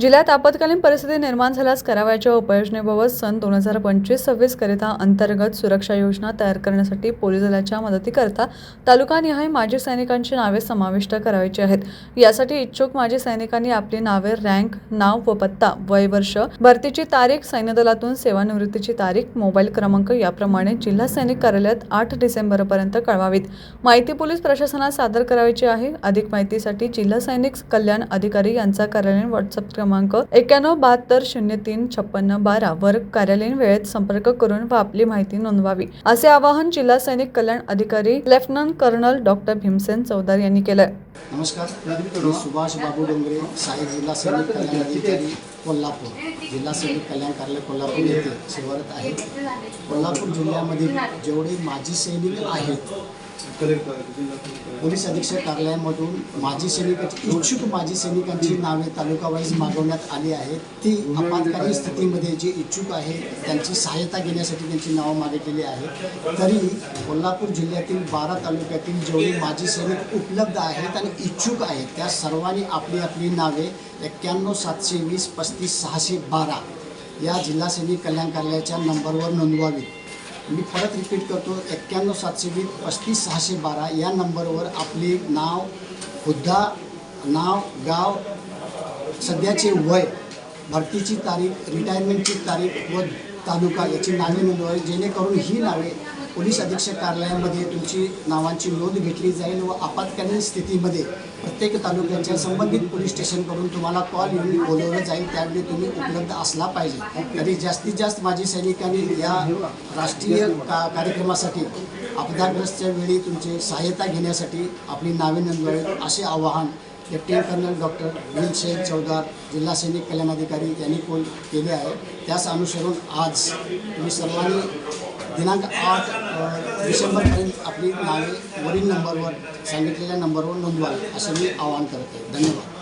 जिल्ह्यात आपत्कालीन परिस्थिती निर्माण झाल्यास करावयाच्या उपाययोजनेबाबत सन दोन हजार पंचवीस सव्वीस करिता अंतर्गत सुरक्षा योजना तयार करण्यासाठी पोलीस दलाच्या मदतीकरता तालुकानिहाय माजी सैनिकांची नावे समाविष्ट करायची आहेत. यासाठी इच्छुक माजी सैनिकांनी आपली नावे रँक नाव व पत्ता वय वर्ष भरतीची तारीख सैन्य दलातून सेवानिवृत्तीची तारीख मोबाईल क्रमांक याप्रमाणे जिल्हा सैनिक कार्यालयात आठ डिसेंबरपर्यंत कळवावीत. माहिती पोलीस प्रशासनात सादर करायची आहे. अधिक माहितीसाठी जिल्हा सैनिक कल्याण अधिकारी यांचा कार्यालयीन व्हॉट्सअप क्रमांक एक्याण्णव बहात्तर शून्य तीन छप्पन्न बारा वर कार्यालयीन वेळेत संपर्क करून व आपली माहिती नोंदवावी. असे आवाहन जिल्हा सैनिक कल्याण अधिकारी lieutenant colonel doctor Bhimsen Chaudhari यांनी केलं नमस्कार. सुभाष बाबू डोंगरे साहेब जिल्हा सैनिक कल्याण अधिकारी कोल्हापूर. जिल्हा सैनिक कल्याण कार्यालय कोल्हापूर येथे सेवारत आहे. कोल्हापूर जिल्ह्यामध्ये जेवढे माजी सैनिक आहेत पोलीस अधीक्षक कार्यालयामधून माजी सैनिक इच्छुक माजी सैनिकांची नावे तालुका वाईज मागवण्यात आली आहेत. ती आपत्कालीन स्थितीमध्ये जे इच्छुक आहेत त्यांची सहायता घेण्यासाठी त्यांची नावं मागितलेली आहेत. तरी कोल्हापूर जिल्ह्यातील बारा तालुक्यातील जेवढे माजी सैनिक उपलब्ध आहेत आणि इच्छुक आहेत त्या सर्वांनी आपली आपली नावे एक्क्याण्णव सातशे वीस पस्तीस सहाशे बारा या जिल्हा सैनिक कल्याण कार्यालयाच्या नंबरवर नोंदवावीत. मी परत रिपीट करतो एक्क्याण्णव सातशे वीस पस्तीस सहाशे बारा या नंबरवर आपले नाव हुद्दा नाव गाव सध्याचे वय भरतीची तारीख रिटायरमेंटची तारीख व तालुका याची नावे नोंदवावी जेणेकरून ही नावे पोलीस अधीक्षक कार्यालयामध्ये तुमची नावांची नोंद घेतली जाईल व आपत्कालीन स्थितीमध्ये प्रत्येक तालुक्याच्या संबंधित पोलीस स्टेशनकडून तुम्हाला कॉल येऊन बोलवलं जाईल. त्यावेळी तुम्ही उपलब्ध असला पाहिजे. तरी जास्तीत जास्त माजी सैनिकांनी या राष्ट्रीय का कार्यक्रमासाठी अपघातग्रस्तच्या वेळी तुमची सहाय्यता घेण्यासाठी आपली नावे नोंदवावी असे आवाहन lieutenant colonel doctor Bhimsen Chaudhar जिल्हा सैनिक कल्याण अधिकारी यांनी कोल केले आहे. त्यास अनुसरून आज तुम्ही सर्वांनी दिनांक आठ डिसेंबरपर्यंत आपली नावे वरील नंबरवर सांगितलेल्या नंबरवर नोंदवावी असं मी आवाहन करते धन्यवाद.